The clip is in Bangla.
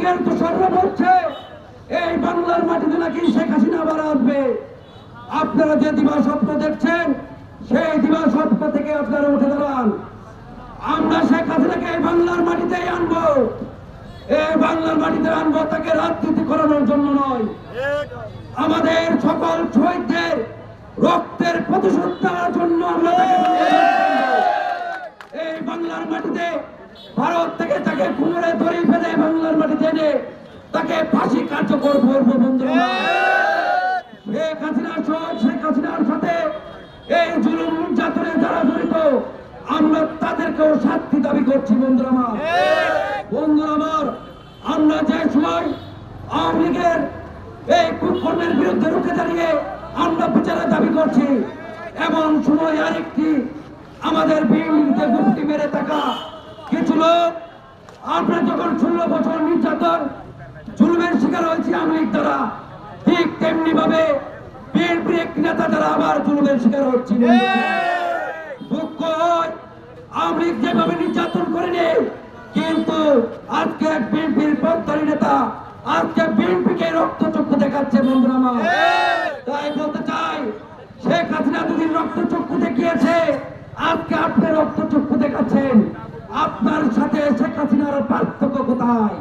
লীগের দোসররা বলছে এই বাংলার মাটিতে নাকি শেখ হাসিনা আবার আসবে। আপনারা যে দিবা স্বপ্ন দেখছেন, সেই দিবা স্বপ্ন থেকে আপনারা উঠে দাঁড়ান। আমরা শেখ হাসিনাকে এই বাংলার মাটিতেই আনব। এই বাংলার মাটিতে আনব তাকে রাজনীতি করানোর জন্য নয়। আমাদের সকল শহীদদের রক্তের প্রতিশোধ দেওয়ার জন্য আমরা। এই বাংলার মাটিতে ভারত থেকে তাকে কুমড়ে ধরে ফেলে বাংলার মাটিতে এনে তাকে ফাঁসি কার্যকর করব বন্ধুরা। সাথে এই জুলুম জড়িত, আমরা তাদেরকেও শাস্তি দাবি করছি বন্ধুরা আমার। বন্ধুরা আমার, আমরা যে সময় আওয়ামী লীগের এই কুকর্মের বিরুদ্ধে রুখে দাঁড়িয়ে আমরা বিচারের দাবি করছি, এমন সময় আরেকটি আমাদের বিরুদ্ধে গুপ্তি মেরে থাকা কিছু লোক আমরা যখন ষোলো বছর নির্যাতন জুলুমের শিকার হয়েছি আওয়ামী দ্বারা। ঠিক তেমনি ভাবে বিএনপির একটি নেতা দ্বারা আবার জুলুমের শিকার হচ্ছি। দুঃখ আওয়ামী লীগ যেভাবে নির্যাতন করেনি কিন্তু আজকে বিএনপির পদ্মারী নেতা আজকে বিএনপিকে দেখাচ্ছে বন্ধুরা আমার। তাই বলতে চাই শেখ হাসিনা দুদিন দেখিয়েছে আজকে আপনি রক্ত চক্ষু দেখাচ্ছেন। আপনার সাথে শেখ হাসিনার পার্থক্য কোথায়?